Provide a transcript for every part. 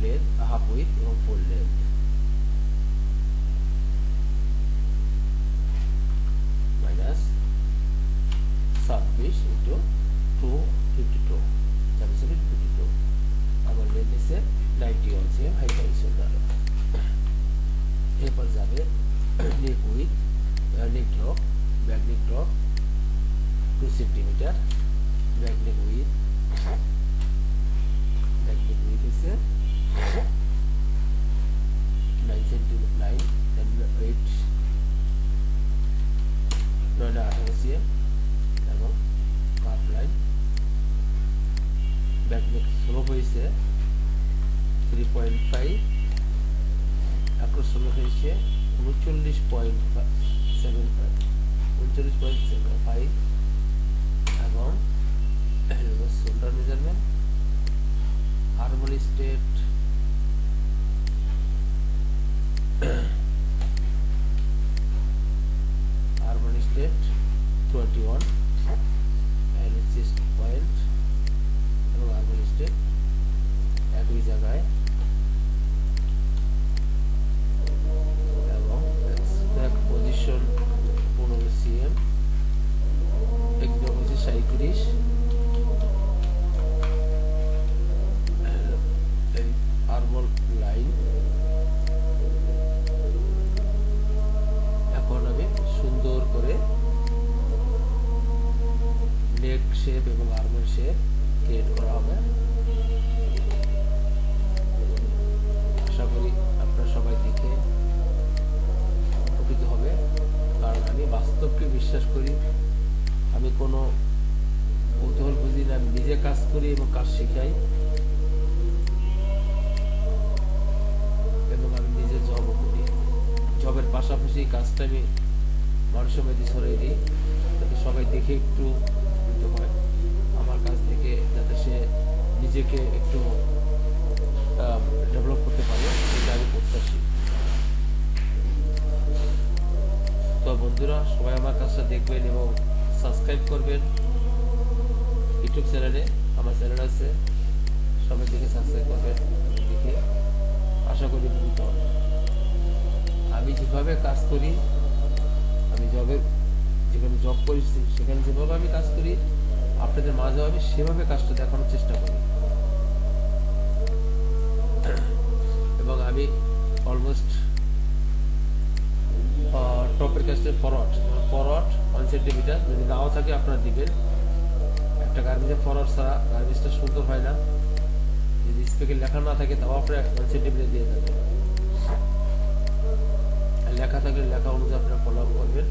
Half length half width এবং full length minus ছাব্বিশ into two fifty two ছাব্বিশ fifty two আমার length এসে ninety one CM height one shoulder এরপর যাবে neck width neck drop back neck drop two centimetre back neck width back neck width হচ্ছে nine centimetre nine eight নয়টা আঠারো CM এবং cup line back neck slope হয়েছে three point উনচল্লিশ point seven five উনচল্লিশ point seven five এবং shoulder measurement, armhole straight armhole straight twenty one আর্মের shape create করা হবে। আশা করি আপনারা সবাই দেখে উপকৃত হবে। কারণ আমি বাস্তবকে বিশ্বাস করি, আমি কোনো কৌতূহল বুঝি না নিজে কাজ করি এবং কাজ শেখাই। এবং আমি নিজে জবও করি। জবের পাশাপাশি কাজটা আমি মানুষের মধ্যে ছড়িয়ে দিই। যাতে সবাই দেখে একটু উপকৃত হয় আমার কাছ থেকে যাতে সে নিজেকে একটু ডেভেলপ করতে পারে এটা আমি প্রত্যাশী। তো বন্ধুরা, সবাই আমার কাজটা দেখবেন এবং সাবস্ক্রাইব করবেন ইউটিউব চ্যানেলে, আমার চ্যানেল আছে, সবাই দেখে সাবস্ক্রাইব করবেন, দেখে আশা করি উপকৃত আমি যেভাবে কাজ করি, আমি জবের যেখানে জব করি সেখানে যেভাবে আমি কাজ করি আপনাদের মাঝে আমি সেভাবে কাজটা দেখানোর চেষ্টা করি। এবং আমি অলমোস্ট টপের কাছে ফরওয়ার্ড ফরওয়ার্ড ওয়ান সেন্টিমিটার যদি নাও থাকে আপনারা দিবেন। একটা গার্মেন্টের ফরওয়ার্ড ছাড়া গার্মেন্টসটা সুন্দর হয় না। যদি স্পেকে লেখা না থাকে তাও আপনারা ওয়ান সেন্টিমিটার দিয়ে দেবেন। লেখা থাকলে লেখা অনুযায়ী আপনারা ফলো করবেন।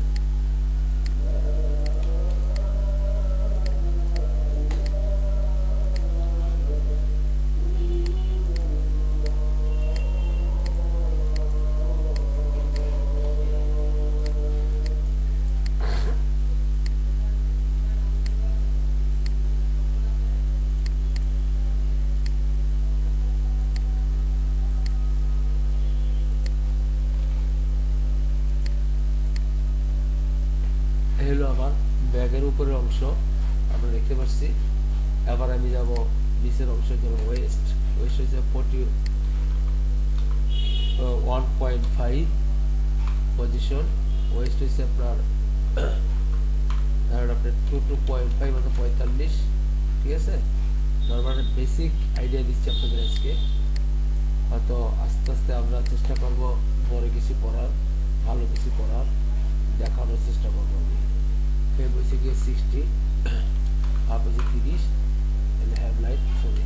One point five position waist হচ্ছে আপনার ধরেন অর্থাৎ পঁয়তাল্লিশ ঠিক আছে? নর্মাল বেসিক আইডিয়া দিচ্ছি আপনাদের আজকে। হয়তো আস্তে আস্তে আমরা চেষ্টা করব বড় কিছু করার, ভালো কিছু করার, দেখানোর চেষ্টা করব আমি। ফেব হচ্ছে গিয়ে সিক্সটি হাফ হচ্ছে তিরিশ হ্যাভ লাইট সরি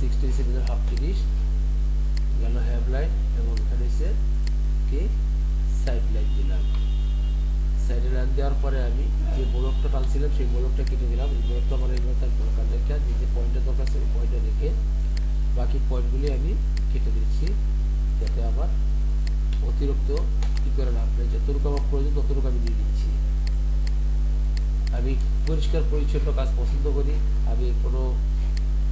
সিক্সটি হচ্ছে হাফ তিরিশ গেল হ্যাভ লাইট এবং এখানে হচ্ছে কি সাইড লাইট দিলাম। সাইডে লাইন দেওয়ার পরে আমি যে ব্লকটা টানছিলাম, সেই ব্লকটা কেটে দিলাম। এই ব্লকটা আমার এই ব্লকটা দরকার রেখে যে যে পয়েন্টের দরকার সেই পয়েন্টে রেখে বাকি পয়েন্টগুলি আমি কেটে দিচ্ছি যাতে আবার অতিরিক্ত কী করে না আপনি যতটুকু আমার প্রয়োজন, ততটুকু আমি দিয়ে দিচ্ছি। আমি পরিষ্কার পরিচ্ছন্ন কাজ পছন্দ করি। আমি কোনো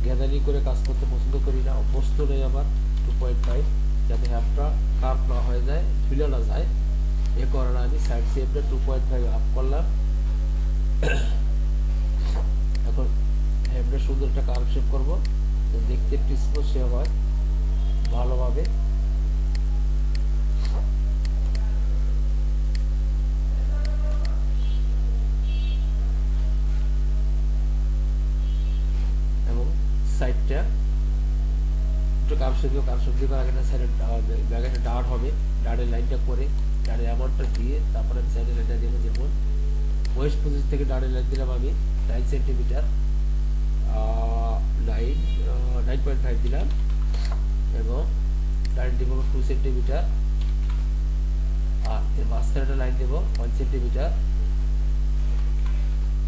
গ্যাদারিং করে কাজ করতে পছন্দ করি না, অভ্যস্ত নেই আমার টু পয়েন্ট ফাইভ যাতে হ্যাপটা কাপ না হয়ে যায় ঝুলে না যায়। এ কারণে আমি সাইড সেভটা টু পয়েন্ট ফাইভ আপ করলাম। এখন হ্যাপটা সুন্দর একটা কার্ভ শেপ করব দেখতে একটু সে হয়, ভালোভাবে। সাইডটা একটু কাপ সবজি কাপ আগে সাইডে ব্যাগের ডাট হবে, ডাটের লাইনটা করে ডাটের অ্যামাউন্টটা দিয়ে তারপরে আমি সাইডের লাইনটা দেবো ওয়েস্ট পজিশন থেকে ডাটের লাইন দিলাম আমি nine centimetre nine nine point five দিলাম এবং লাইন দেবো টু সেন্টিমিটার আর এর মাঝখানে একটা লাইন দেবো ওয়ান সেন্টিমিটার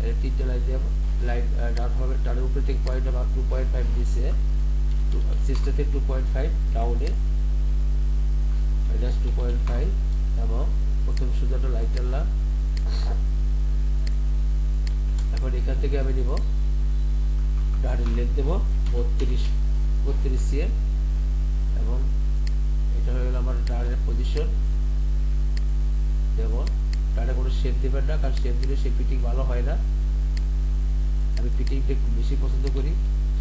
এর তিনটে লাইন দেবো লাইন ডাট হবে ডাটের উপরে থেকে পয়েন্ট টু পয়েন্ট ফাইভ দিচ্ছে সিস্টেম থেকে টু পয়েন্ট ফাইভ ডাউনে মাইনাস টু পয়েন্ট ফাইভ এবং প্রথম শুধু একটা লাইন টানলাম এখন এখান থেকে আমি নিব ডাটের লেন্থ দেবো, বত্রিশ বত্রিশ সিএম এবং এটা হয়ে গেল আমার ডাটের পজিশন দেব ডাটে কোনো শেপ দেবেন না, কারণ শেপ দিলে সেই ফিটিং ভালো হয় না। আমি ফিটিংটা একটু বেশি পছন্দ করি।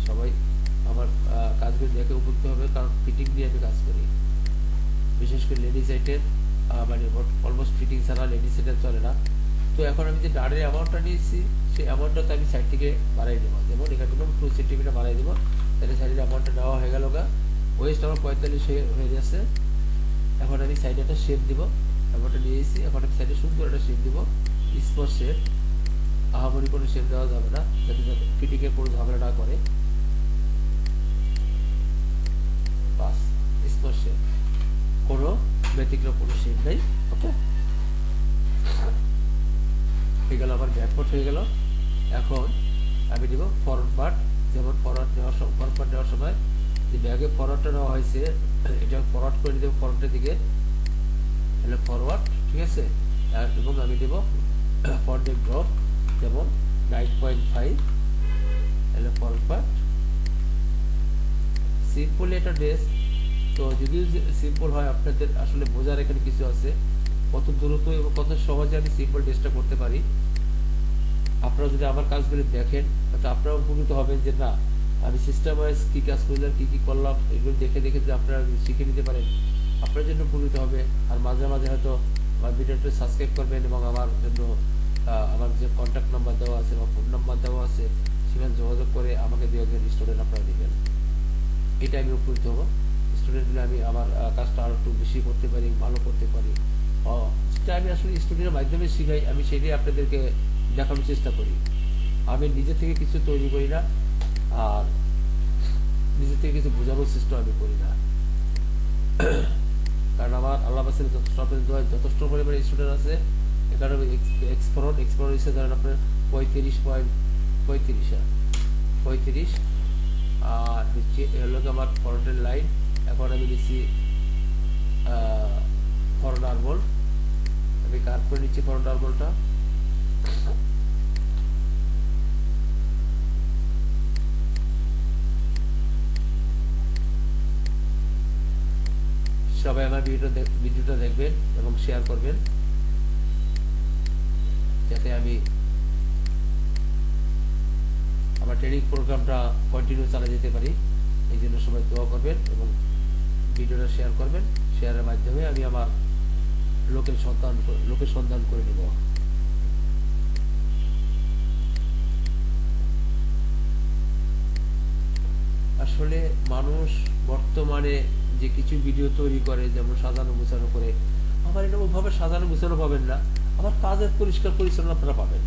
সবাই আমার কাজগুলো দেখে উপকৃত হবে, কারণ ফিটিং দিয়ে আমি কাজ করি। বিশেষ করে লেডিস আইটেম মানে অলমোস্ট ফিটিং ছাড়া লেডিস আইটেম চলে না। তো এখন আমি যে ডাড়ের অ্যামাউন্টটা নিয়েছি, সেই অ্যামাউন্টটা তো আমি সাইড থেকে বাড়াই দেবো। যেমন এখানে দেবো টু সেন্টিমিটার বাড়াই দেবো, তাহলে সাইডের অ্যামাউন্টটা নেওয়া হয়ে গেল গা। ওয়েস্ট আমার পঁয়তাল্লিশ হয়ে হয়ে যাচ্ছে এখন আমি সাইডে একটা শেপ দিব। অ্যামাউন্টটা নিয়ে এসেছি এখন আমি সাইডে সুন্দর একটা শেপ দিব স্পট শেপ আহামরি কোনো শেপ দেওয়া যাবে না, যাতে ফিটিংয়ের কোনো ঝামেলা না করে। স্পট কোনো ব্যতিক্রম কোনো শেপ নেই, ওকে? হয়ে গেল আমার ব্যাকওয়ার্ড হয়ে গেল। এখন আমি দিব ফরওয়ার্ড পার্ট যেমন ফরওয়ার্ড নেওয়ার সময় ফরওয়ার্ড পার্ট নেওয়ার সময় যে ব্যাগে ফরওয়ার্ডটা নেওয়া হয়েছে, এটা ফরওয়ার্ড করে দেবো ফরওয়ার্ডের দিকে। তাহলে ফরওয়ার্ড ঠিক আছে? এবং আমি দেবো ফর ফরওয়ার্ডের ড্রপ যেমন nine point five forward part simple এটা ড্রেস তো যদিও সিম্পল হয়, আপনাদের আসলে বোঝার এখানে কিছু আছে। কত দ্রুত এবং কত সহজে আমি সিম্পল ড্রেসটা করতে পারি। আপনারা যদি আমার কাজগুলি দেখেন তাতে আপনারা উপকৃত হবেন যে না, আমি সিস্টেম ওয়াইজ কী কাজ করলাম, কী কী করলাম, এগুলো দেখে দেখে যদি আপনারা শিখে নিতে পারেন, আপনার জন্য উপকৃত হবে। আর মাঝে মাঝে হয়তো আমার ভিডিওটা সাবস্ক্রাইব করবেন এবং আমার জন্য আমার যে কন্ট্যাক্ট নাম্বার দেওয়া আছে বা ফোন নাম্বার দেওয়া আছে, সেখানে যোগাযোগ করে আমাকে দিয়ে একজন স্টুডেন্ট আপনারা দেবেন। এটা আমি উপকৃত হব। স্টুডেন্ট আমি আমার কাজটা আরও একটু বেশি করতে পারি, ভালো করতে পারি। যেটা আমি আসলে স্টুডেন্টের মাধ্যমে শিখাই, আমি সেটাই আপনাদেরকে দেখানোর চেষ্টা করি। আমি নিজে থেকে কিছু তৈরি করি না, আর নিজে থেকে কিছু বোঝানোর চেষ্টা আমি করি না। কারণ আমার আল্লাহ বাসের যথেষ্ট পরিমাণে স্টুডেন্ট আছে। এখানে এক্সপোর্ট এক্সপোর্ট হিসেবে ধরেন আপনার পঁয়ত্রিশ পয়েন্ট পঁয়ত্রিশ হ্যাঁ। পঁয়ত্রিশ, আর হচ্ছে হলো আমার ফরন্টের লাইন এখন আমি নিচ্ছি ফরন্ট আরবল আমি কাট করে নিচ্ছি ফরন্ট আরবলটা সবাই আমার ভিডিও ভিডিওটা দেখবেন এবং শেয়ার করবেন। যাতে আমি আমার ট্রেনিং প্রোগ্রামটা কন্টিনিউ চালিয়ে যেতে পারি। এই জন্য সবাই দোয়া করবেন এবং ভিডিওটা শেয়ার করবেন। শেয়ারের মাধ্যমে আমি আমার লোকের সন্ধান লোকের সন্ধান করে নেব। আসলে মানুষ বর্তমানে যে কিছু ভিডিও তৈরি করে, যেমন সাজানো গুছানো করে, আমার এটা ওভাবে সাজানো গুছানো পাবেন না। আমার কাজের পরিষ্কার পরিচ্ছন্ন আপনারা পাবেন।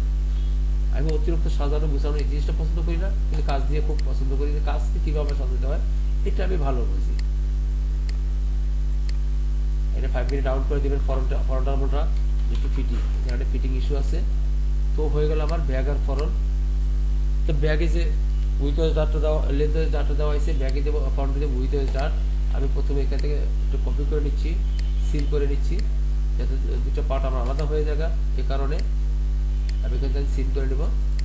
আমি অতিরিক্ত সাজানো গুছানো এই জিনিসটা পছন্দ করি না, কিন্তু কাজ দিয়ে খুব পছন্দ করি যে কাজকে কীভাবে সাজাতে হয়, এটা আমি ভালো বুঝি। এটা ফাইভ মিনিট ডাউন করে দেবেন ফরনটা ফরন ডাউনটা একটু ফিটিং এখানে ফিটিং ইস্যু আছে। তো হয়ে গেল আমার ব্যাগ আর ফরন তো ব্যাগে যে উইথ ডাটটা দেওয়া লেন্থ ডাটটা দেওয়া হয়েছে ব্যাগে দেবো ফরন্টে দেবো উইথ ডাট আমি প্রথমে এখান থেকে একটু কপি করে নিচ্ছি সিল করে নিচ্ছি। দুটো পার্ট আমার আলাদা হয়ে যায় এ কারণে আমি এখান থেকে সিল করে নেব।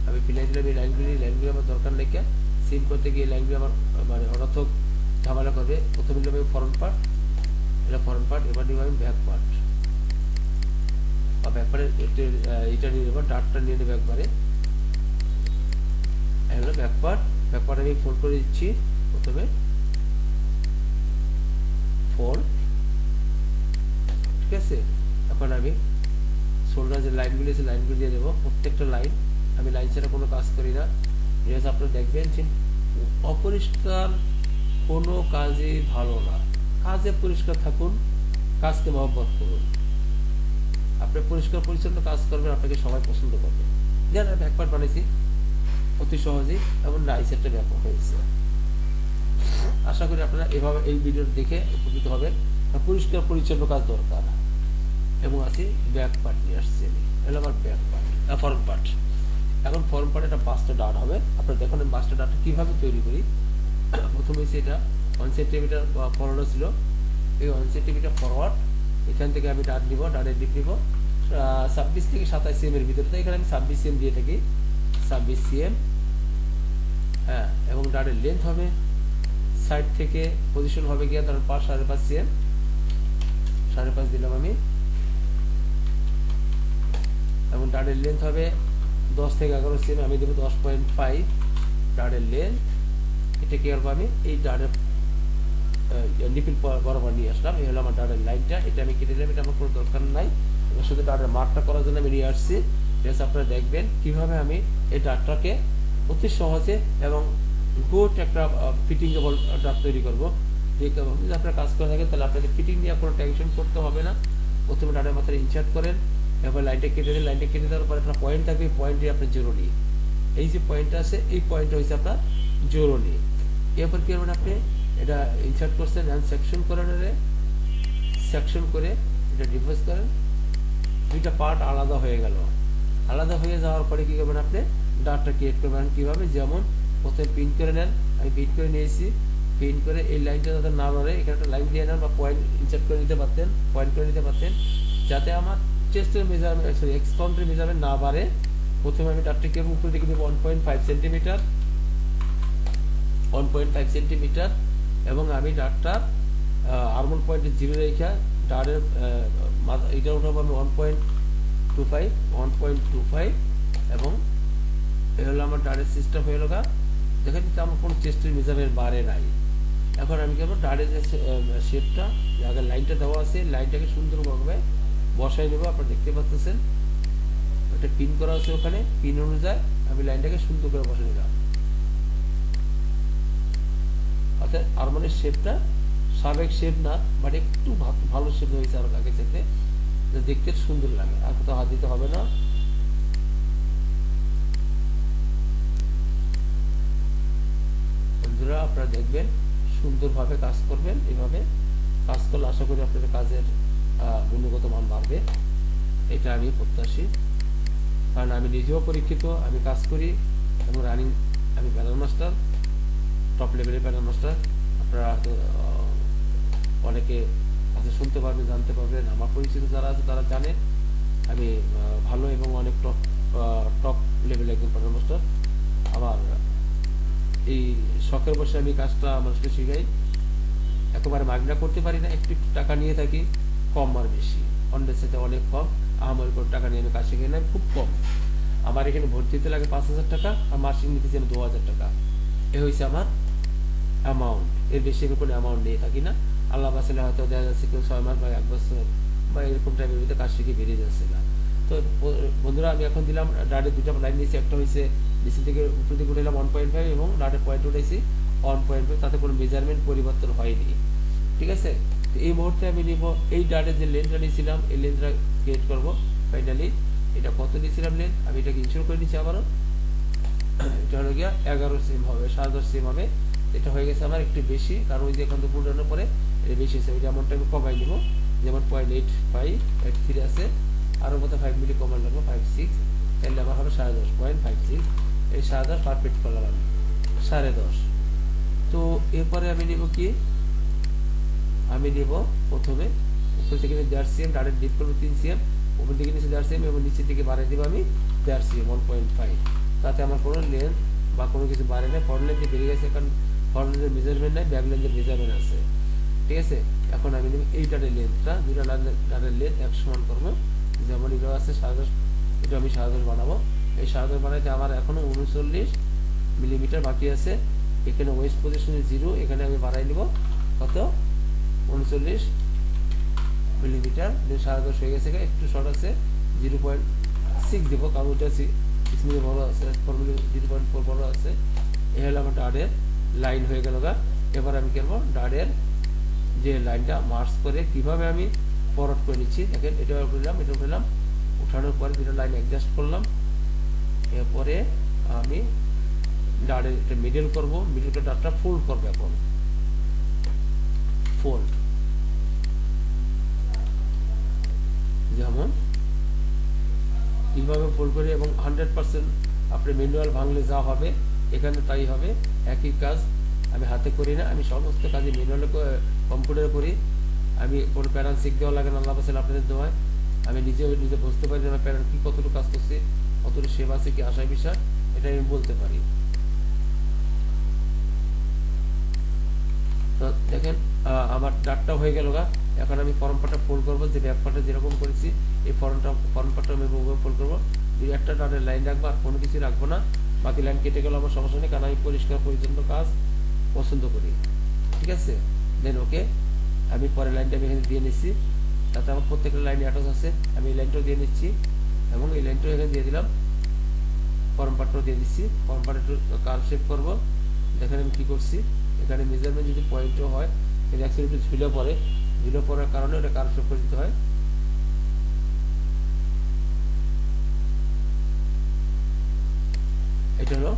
আমি ফিলাই দিলাম এই লাইনগুলি লাইনগুলি আমার দরকার নেই কে। সিম করতে গিয়ে লাইনগুলি আমার মানে অনর্থক ঝামেলা করবে। প্রথমে আমি ফরন্ট পার্ট এটা ফরন্ট পার্ট এবার নিব আমি ব্যাক পার্ট বা ব্যাক পার্টের এটা নিয়ে নেব ডার্টটা নিয়ে নেব একবারে। এগুলো ব্যাক পার্ট ব্যাক পার্ট আমি ফোল্ড করে দিচ্ছি প্রথমে। ফোল্ড ঠিক আছে? এখন শোল্ডার যে লাইনগুলি আছে লাইনগুলি দিয়ে দেবো। প্রত্যেকটা লাইন আমি লাইন ছাড়া কোনো কাজ করি না। রেস আপনারা দেখবেন যে অপরিষ্কার কোনো কাজে ভালো না। কাজে পরিষ্কার থাকুন, কাজকে মহব্বত করুন। আপনি পরিষ্কার পরিচ্ছন্ন কাজ করবেন, আপনাকে সবাই পছন্দ করবে। যেন আমি একবার বানিয়েছি অতি সহজেই, এবং নাইস একটা ব্যাপক হয়েছে। আশা করি আপনারা এভাবে এই ভিডিও দেখে উপকৃত হবেন। পরিষ্কার পরিচ্ছন্ন কাজ দরকার। এবং আছে ব্যাক পার্ট নিয়ে আসছি আমি। এলো আমার ব্যাক পার্ট ফরম পার্ট এখন ফরম পার্ট একটা বাস্টার ডাট হবে। আপনারা দেখুন বাস্টার ডাটটা কীভাবে তৈরি করি। প্রথমে এটা ওয়ান সেন্টিমিটার ফরওয়ার্ড ছিল। এই ওয়ান সেন্টিমিটার ফরওয়ার্ড এখান থেকে আমি ডাট নিব ডাটের দিক নিব। ছাব্বিশ থেকে সাতাশ সিএম এর ভিতরে, তো এখানে আমি ছাব্বিশ সিএম দিয়ে থাকি। ছাব্বিশ সিএম হ্যাঁ এবং ডাটের লেন্থ হবে। সাইড থেকে পজিশন হবে গিয়ে ধরুন পাঁচ, সাড়ে পাঁচ সিএম সাড়ে পাঁচ দিলাম আমি। এবং ডাটের লেন্থ হবে দশ থেকে এগারো সিএম আমি দেবো দশ পয়েন্ট ফাইভ ডাটের লেন্থ এটা কি করব আমি? এই ডাটের নিপিল বরাবর নিয়ে আসলাম। এই হলো আমার ডাটের লাইনটা এটা আমি কেটে দিলাম, এটা আমার কোনো দরকার নাই। শুধু ডাটের মার্কটা করার জন্য আমি নিয়ে আসছি। জাস্ট আপনারা দেখবেন কীভাবে আমি এই ডাটটাকে অতি সহজে এবং গুড একটা ফিটিং ডাট তৈরি করব। যদি আপনারা কাজ করে থাকেন, তাহলে আপনাদের ফিটিং নিয়ে কোনো টেনশন করতে হবে না। প্রথমে ডাটের মাথায় ইনসার্ট করেন। এবার লাইনটা কেটে দিন লাইনটা কেটে দেওয়ার পরে একটা পয়েন্ট থাকবে পয়েন্টে আপনার জরুরি। এই যে পয়েন্টটা আছে, এই পয়েন্টটা হচ্ছে আপনার জরুরি। এরপর কি করবেন আপনি? এটা ইনসার্ট করছেন অ্যান্ড সেকশন করেন সেকশন করে এটা ডিভোর্স করেন। দুইটা পার্ট আলাদা হয়ে গেল। আলাদা হয়ে যাওয়ার পরে কী করবেন আপনি? ডাটটা ক্রিয়েট করবেন। কীভাবে? যেমন প্রথমে প্রিন্ট করে নেন। আমি প্রিন্ট করে নিয়েছি। প্রিন্ট করে এই লাইনটা যাতে না নড়ে, এখানে একটা লাইন দিয়ে নেন বা পয়েন্ট ইনসার্ট করে নিতে পারতেন পয়েন্ট করে নিতে পারতেন। যাতে আমার চেস্টের মেজারমেন্ট সরি এক্সপাউন্ডের মেজারমেন্ট না বাড়ে, প্রথমে আমি ডাটটাকে উপরে দিকে দেবো one point five centimetre one point five centimetre এবং আমি ডাটটার আর্মন পয়েন্টে জিরো রেখা ডাটের এটা উঠাবো আমি one point two five one point two five এবং এ হলো আমার ডাটের সিস্টেম হয়ে গেল দেখেন কিন্তু আমার কোনো চেস্টের মেজারমেন্ট বাড়ে নাই। এখন আমি কি করব? ডাটের যে শেপটা আগে লাইনটা দেওয়া আছে লাইনটাকে সুন্দরভাবে বসাই নেব আপনারা দেখতে পাচ্ছেন একটা পিন করা আছে ওখানে পিন অনুযায়ী আমি লাইনটাকে সুন্দর করে বসে নিলাম অর্থাৎ আরমানের শেপটা সাবেক শেপ না বাট একটু ভালো শেপ হয়েছে আর আগে চেতে দেখতে সুন্দর লাগে, আর কোথাও হাত দিতে হবে না। আপনারা দেখবেন, সুন্দরভাবে কাজ করবেন, এভাবে কাজ করলে আশা করি আপনাদের কাজের গুণগত মান বাড়বে। এটা আমি প্রত্যাশী। কারণ আমি নিজেও পরীক্ষিত, আমি কাজ করি এবং রানিং আমি প্যানেল মাস্টার টপ লেভেলের প্যানেল মাস্টার আপনারা হয়তো অনেকে কাছে শুনতে পারবেন জানতে পারবেন। আমার পরিচিত যারা আছে, তারা জানে। আমি ভালো এবং অনেক টপ টপ লেভেলের একজন প্যানেল মাস্টার আমার এই শখের বসে আমি কাজটা মানুষকে শিখাই। একেবারে মাগনা করতে পারি না, একটু একটু টাকা নিয়ে থাকি। কম আর বেশি। অন্যের সাথে অনেক কম, আমার কোনো টাকা নিয়ে আমি কাজ শিখে নেই, খুব কম। আমার এখানে ভর্তি হতে লাগে পাঁচ হাজার টাকা, আর মাসিক নিতেছি আমি দু হাজার টাকা। এ হয়েছে আমার অ্যামাউন্ট এর বেশি আমি কোনো অ্যামাউন্ট নিয়ে থাকি না। আল্লাহ বাসলে হয়তো দেখা যাচ্ছে কেউ ছয় মাস বা এক বছর বা এরকম টাইমের ভিতরে কাজ শিখে বেরিয়ে যাচ্ছে না। তো বন্ধুরা, আমি এখন দিলাম ডাটের দুটা লাইন নিয়েছি, একটা হয়েছে নিচে থেকে উপর দিকে উঠে এলাম ওয়ান পয়েন্ট ফাইভ এবং ডাটের পয়েন্ট উঠেছি ওয়ান পয়েন্ট ফাইভ তাতে কোনো মেজারমেন্ট পরিবর্তন হয়নি। ঠিক আছে? এই মুহূর্তে আমি নিব এই ডাটের যে লেন্থটা নিয়েছিলাম, এই লেন্থটা ক্রিয়েট করব। ফাইনালি এটা কত দিয়েছিলাম লেন্থ আমি এটাকে ইনশোর করে নিচ্ছি আবারও। এটা হলো গিয়া এগারো সিম হবে, সাড়ে দশ সিম হবে। এটা হয়ে গেছে আমার একটু বেশি, কারণ ওই যে এখন তো পুরানোর পরে এটা বেশি হয়েছে। ওইটা অ্যামাউন্টটা আমি কমাই নিব। যেমন point eight five eight three আছে। আরও মতো ফাইভ মিলি কমাই লাগবো ফাইভ সিক্স তাহলে আমার হবে সাড়ে দশ পয়েন্ট ফাইভ সিক্স এই সাড়ে দশ পারফেক্ট করলাম সাড়ে দশ। তো এরপরে আমি নিব কি? আমি নিব প্রথমে। উপর থেকে দেড় সিএম ডাইরেক্ট ডিপ করব তিন সিএম উপর থেকে নিচে দেড় সিএম এবং নিচের দিকে বাড়িয়ে দিব আমি দেড় সিএম ওয়ান পয়েন্ট ফাইভ তাতে আমার কোনো লেন্থ বা কোনো কিছু বাড়ে না। ফ্রন্ট লেন্থে বেরিয়ে গেছে কারণ ফ্রন্ট লেন্থের মেজারমেন্ট নাই ব্যাক লেন্থের মেজারমেন্ট আছে। ঠিক আছে? এখন আমি নেব এই ডাটের লেন্থটা দুটো ডাটের লেন্থ এক সমান করব। যেমন এগুলো আছে সাড়ে এটা আমি সাড়ে বানাবো। এই সাড়ে বানাইতে আমার এখনও উনচল্লিশ মিলিমিটার বাকি আছে। এখানে ওয়েস্ট পজিশনে জিরো এখানে আমি বাড়াই নিব। কত? উনচল্লিশ মিলিমিটার। সাড়ে দশ হয়ে গেছে একটু শর্ট আছে জিরো পয়েন্ট সিক্স দেবো। কারণ ওটা সিক্স মিলি বড় আছে ফোর মিলি জিরো পয়েন্ট ফোর বড় আছে। এ হলো আমার ডাডের লাইন হয়ে গেল গা। এবার আমি করব? ডাডের যে লাইনটা মার্চ করে কীভাবে আমি ফরওয়ার্ড করে নিচ্ছি? দেখেন, এটা উঠলাম এটা উঠলাম উঠানোর পরে দুটো লাইন অ্যাডজাস্ট করলাম। এরপরে আমি ডাডের এটা মিডল করব। মিডলটা ডাটটা ফোল্ড করব এখন। ফোল্ড যেমন কীভাবে ফোল্ড করি এবং হান্ড্রেড পার্সেন্ট আপনি ম্যানুয়াল ভাঙলে যা হবে, এখানে তাই হবে, একই কাজ আমি হাতে করি না, আমি সমস্ত কাজে ম্যানুয়ালে কম্পিউটারে করি আমি কোনো প্যারান শিখ দেওয়া লাগে না, আল্লাহ পাশে আপনাদের দেওয়ায় আমি নিজে নিজে বুঝতে পারি যে আমার প্যারান কী কতটুকু কাজ করছে, কতটুকু সেবা আছে কি আশায় বিষয় এটা আমি বলতে পারি। দেখেন আমার ডাটটা হয়ে গেল গা। এখন আমি ফর্ম পাটা ফোল্ড করব, যে ব্যাক পাটা যেরকম করেছি, এই ফর্মটা ফর্ম পাটা আমি ফোল্ড করব। দুই একটা ডাটের লাইন রাখব, আর কোনো কিছু রাখব না। বাকি লাইন কেটে গেলে আমার সমস্যা নেই, কারণ আমি পরিষ্কার পরিচ্ছন্ন কাজ পছন্দ করি। ঠিক আছে? দেন ওকে আমি পরের লাইনটা আমি এখানে দিয়ে নিচ্ছি। তাতে আমার প্রত্যেকটা লাইনে অ্যাটাচ আছে। আমি এই লাইনটাও দিয়ে নিচ্ছি, এবং এই লাইনটাও এখানে দিয়ে দিলাম। ফর্ম পাটটাও দিয়ে দিচ্ছি। ফর্ম পাট একটু কার শেপ করব। দেখেন আমি কী করছি। এখানে মেজারমেন্ট যদি পয়েন্টও হয় কিন্তু অ্যাকচুয়ালি একটু ঝুলে পড়ে। পড়ার কারণে ওটা কার শেপ হয়? এটা হলো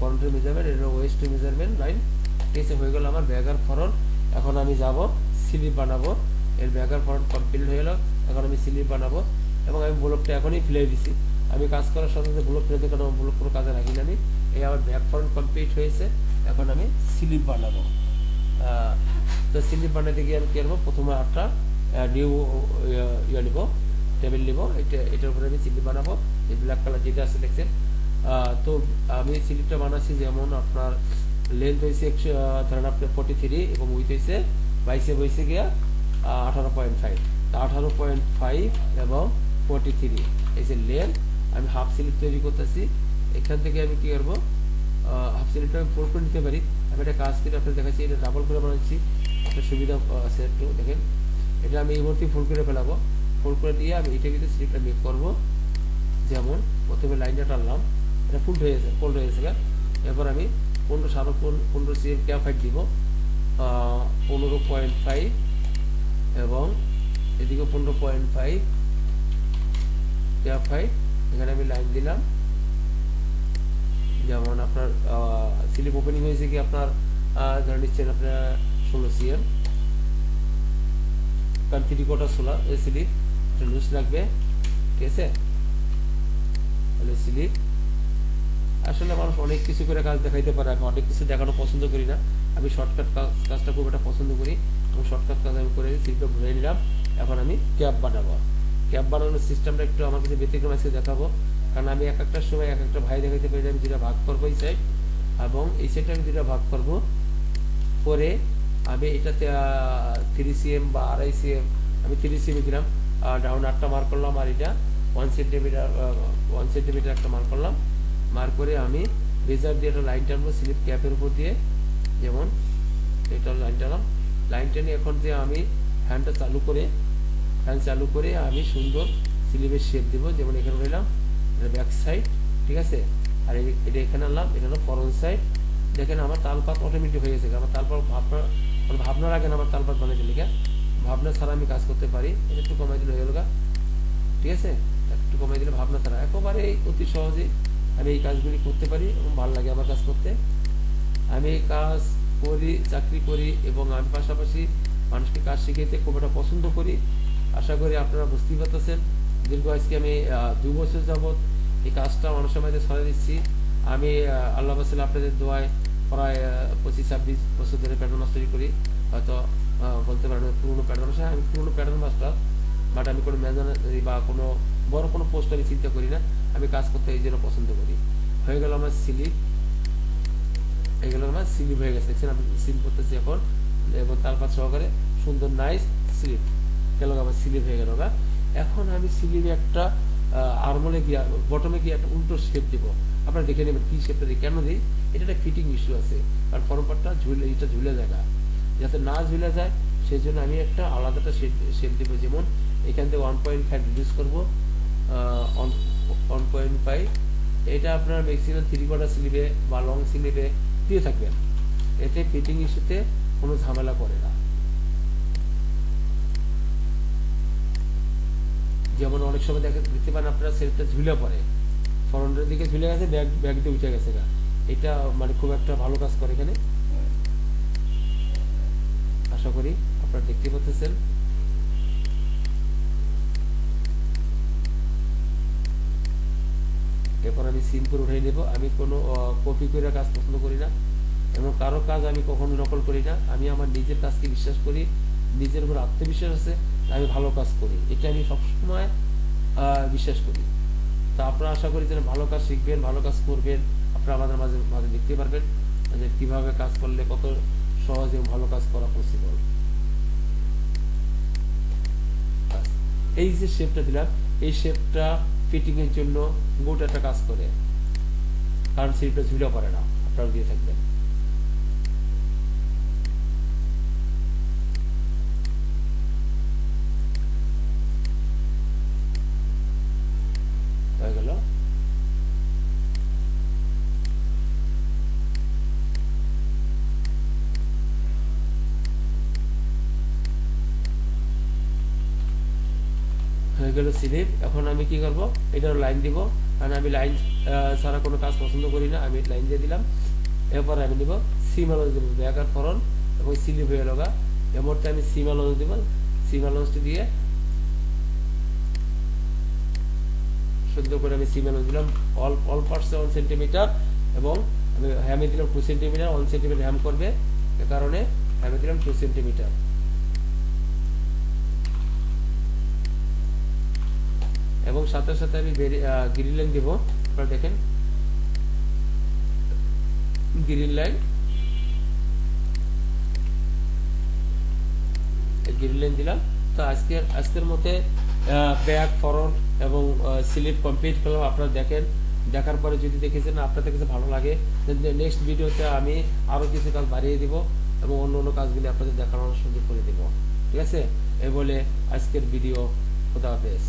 ফরন্টের মেজারমেন্ট এটা হলো ওয়েস্ট মেজারমেন্ট লাইন ঠিক হয়ে গেল আমার ব্যাগার ফরন্ট এখন আমি যাব স্লিপ বানাবো। এর ব্যাগার ফরন্ট কমপ্লিট হয়ে গেল। এখন আমি স্লিপ বানাবো। এবং আমি ব্লকটা এখনই ফেলে দিছি। আমি কাজ করার সাথে সাথে ব্লক ফেলে কারণ ব্লক কোনো কাজে রাখি আমি। এই আমার ব্যাক ফরন্ট কমপ্লিট হয়েছে। এখন আমি স্লিপ বানাবো। তো স্লিপ বানাতে গিয়ে আমি কী করব প্রথমে একটা নিউ ইয়ে নিব টেবিল নিব, এটা, এটার উপরে আমি স্লিপ বানাবো, এই ব্ল্যাক কালার যেটা আছে দেখছেন। তো আমি স্লিপটা বানাচ্ছি যেমন আপনার লেন্থ হয়েছে একশো ধরেন আপনার ফোর্টি থ্রি এবং উইথ হয়েছে বাইশে বইছে গিয়া আঠারো পয়েন্ট ফাইভ আঠারো পয়েন্ট ফাইভ এবং ফোর্টি থ্রি এই যে লেন্থ আমি হাফ স্লিপ তৈরি করতেছি। এখান থেকে আমি কি করব হাফ স্লিপটা আমি ফোল্ড করে নিতে পারি। আমি একটা কাজ করে আপনার দেখাচ্ছি, এটা ডাবল করে বানাচ্ছি। একটা সুবিধা আছে একটু, দেখেন। এটা আমি এই মুহূর্তে ফোল্ড করে ফেলাবো। ফোল্ড করে দিয়ে আমি এটা কিন্তু স্লিপটা মেক করব। যেমন, প্রথমে লাইনটা টানলাম। এটা ফুল হয়ে গেছে ফোল্ড হয়ে গেছে। এরপর আমি পনেরো সাড়ে পনেরো সিএম ক্যাপ হাইট দিব। পনেরো পয়েন্ট ফাইভ এবং এদিকে পনেরো পয়েন্ট ফাইভ ক্যাপ হাইট এখানে আমি লাইন দিলাম। যেমন আপনার স্লিপ ওপেনিং হয়েছে কি আপনার ধরে নিচ্ছেন আপনার ষোলো সিএম থ্রি কোয়ার্টার ষোলো এই স্লিপ এটা লুজ লাগবে। ঠিক আছে? তাহলে স্লিপ আসলে মানুষ অনেক কিছু করে কাজ দেখাইতে পারে। আমি অনেক কিছু দেখানো পছন্দ করি না। আমি শর্টকাট কাজ কাজটা খুব একটা পছন্দ করি। এবং শর্টকাট কাজ আমি করে স্লিপটা ভরে নিলাম। এখন আমি ক্যাব বানাবো। ক্যাব বানানোর সিস্টেমটা একটু আমার কাছে ব্যতিক্রম আছে, দেখাবো। কারণ আমি এক একটার সময় এক একটা ভাই দেখাইতে পারি, আমি দুটা ভাগ করব এই সাইড এবং এই সাইডে আমি দুটা ভাগ করব। করে আমি এটাতে থ্রি সিএম বা আড়াই সিএম আমি থ্রি সিএম দিলাম ডাউন আটটা মার করলাম আর এটা ওয়ান সেন্টিমিটার ওয়ান সেন্টিমিটার একটা মার করলাম। মার করে আমি রেজার দিয়ে একটা লাইন টানবো স্লিপ ক্যাপের উপর দিয়ে। যেমন এটা লাইন টানলাম। লাইন টেনে এখন যে আমি ফ্যানটা চালু করে ফ্যান চালু করে আমি সুন্দর স্লিপের শেপ দেবো। যেমন এখানে রইলাম। এটা ব্যাক সাইড ঠিক আছে? আর এটা এখানে আনলাম, এটা হলো ফরন সাইড দেখেন আমার তালপাত অটোমেটিক হয়ে গেছে আমার তালপাত ভাবনা মানে ভাবনার আগে আমার তালপাত বানিয়ে দিলে ভাবনা ছাড়া আমি কাজ করতে পারি, এটা একটু কমাই দিলে হয়ে গেল। ঠিক আছে? একটু কমাই দিলে ভাবনা ছাড়া। একেবারে অতি সহজে আমি এই কাজগুলি করতে পারি এবং ভালো লাগে আমার কাজ করতে। আমি কাজ করি, চাকরি করি এবং আমি পাশাপাশি মানুষকে কাজ শিখাইতে খুব একটা পছন্দ করি। আশা করি আপনারা বুঝতেই পারতেছেন। দীর্ঘ আজকে আমি দু বছর যাবৎ এই কাজটা মানুষের মাঝে ছড়াই দিচ্ছি। আমি আল্লাহ বাসাল আপনাদের দোয়ায় প্রায় পঁচিশ, ছাব্বিশ বছর ধরে প্যাটার্ন মাস্টারি করি। হয়তো বলতে পারেন পুরনো প্যাটার্ন মাস্টার আমি পুরনো প্যাটার্ন মাস্টার বাট আমি কোনো ম্যানেজার বা কোনো বড় কোনো পোস্ট আমি চিন্তা করি না। আমি কাজ করতে এই জন্য পছন্দ করি। হয়ে গেল আমার স্লিপ এগুলো আমার স্লিপ হয়ে গেছে। দেখছেন, আমি সিল করতেছি এখন। এবং তালপাত সহকারে সুন্দর নাইস স্লিপ গেল আমার স্লিপ হয়ে গেল এখন আমি স্লিপে একটা আরমলে গিয়ে, বটমে গিয়ে একটা উল্টো শেপ দিব। আপনারা দেখে নেবেন কি শেপটা দিই। কেন দিই? এটা একটা ফিটিং ইস্যু আছে। কারণ ফরম পার্টটা ঝুলে, এটা ঝুলে যায় না। যাতে না ঝুলে যায় সেই জন্য আমি একটা আলাদা একটা শেপ শেপ দেবো। যেমন এখান থেকে ওয়ান পয়েন্ট ফাইভ রিডিউস করব ওয়ান পয়েন্ট ফাইভ এটা আপনার ম্যাক্সিমাম থ্রি কোয়ার্টার স্লিপে বা লং স্লিপে দিয়ে থাকবেন এতে ফিটিং ইস্যুতে কোনো ঝামেলা করে না। যেমন অনেক সময় দেখে দেখতে পান আপনার সেলটা ঝুলে পড়ে। ফ্রন্টের দিকে ঝুলে গেছে ব্যাগ ব্যাগ দিয়ে উঠে গেছে গা। এটা মানে খুব একটা ভালো কাজ করে এখানে। আশা করি আপনারা দেখতে পাচ্ছেন। এরপর আমি সিম করে উঠিয়ে নেব। আমি কোনো কপি করে কাজ পছন্দ করি না। এবং কারও কাজ আমি কখনো নকল করি না। আমি আমার নিজের কাজকে বিশ্বাস করি। নিজের উপর আত্মবিশ্বাস আছে। আমি ভালো কাজ করি। এটা আমি সবসময় বিশ্বাস করি। তা আপনারা আশা করি যেন ভালো কাজ শিখবেন, ভালো কাজ করবেন। আপনারা আমাদের মাঝে মাঝে দেখতে পারবেন যে কীভাবে কাজ করলে কত সহজ ভালো কাজ করা পসিবল এই যে শেপটা দিলাম, এই শেপটা ফিটিং এর জন্য গোটা একটা কাজ করে। কারণ শেপটা ঝুলে পড়ে না, আপনারা দিয়ে থাকবেন হয়ে গেল হয়ে গেল স্লিপ, এখন আমি কি করব? এটার লাইন দিব। কারণ আমি লাইন ছাড়া কোনো কাজ পছন্দ করি না, আমি লাইন দিয়ে দিলাম। এরপর আমি নিব সিম অ্যালোজ দেবো ব্যাকার ফরন এবং স্লিপ হয়ে লগা। এর মধ্যে আমি সিম দিব সিম দিয়ে সুন্দর করে আমি সিম অ্যালোজ দিলাম। অল অল পার্টসে ওয়ান সেন্টিমিটার এবং আমি হ্যামে দিলাম two centimetre one centimetre hem করবে। এ কারণে হ্যামে দিলাম টু সেন্টিমিটার এবং সাথে সাথে আমি গ্রিন লাইন দেবো। আপনারা দেখেন। গ্রিন লাইন গ্রিন লাইন দিলাম। তো আজকের আজকের মতে ব্যাক ফরন্ট এবং স্লিপ কমপ্লিট করলাম। আপনারা দেখেন, দেখার পরে যদি দেখেছেন, আপনাদের কাছে ভালো লাগে নেক্সট ভিডিওতে আমি আরও কিছু কাজ বাড়িয়ে দিব এবং অন্য অন্য কাজগুলি আপনাদের দেখানোর সুযোগ করে দেব। ঠিক আছে? এ বলে আজকের ভিডিও খোদা হাফেজ।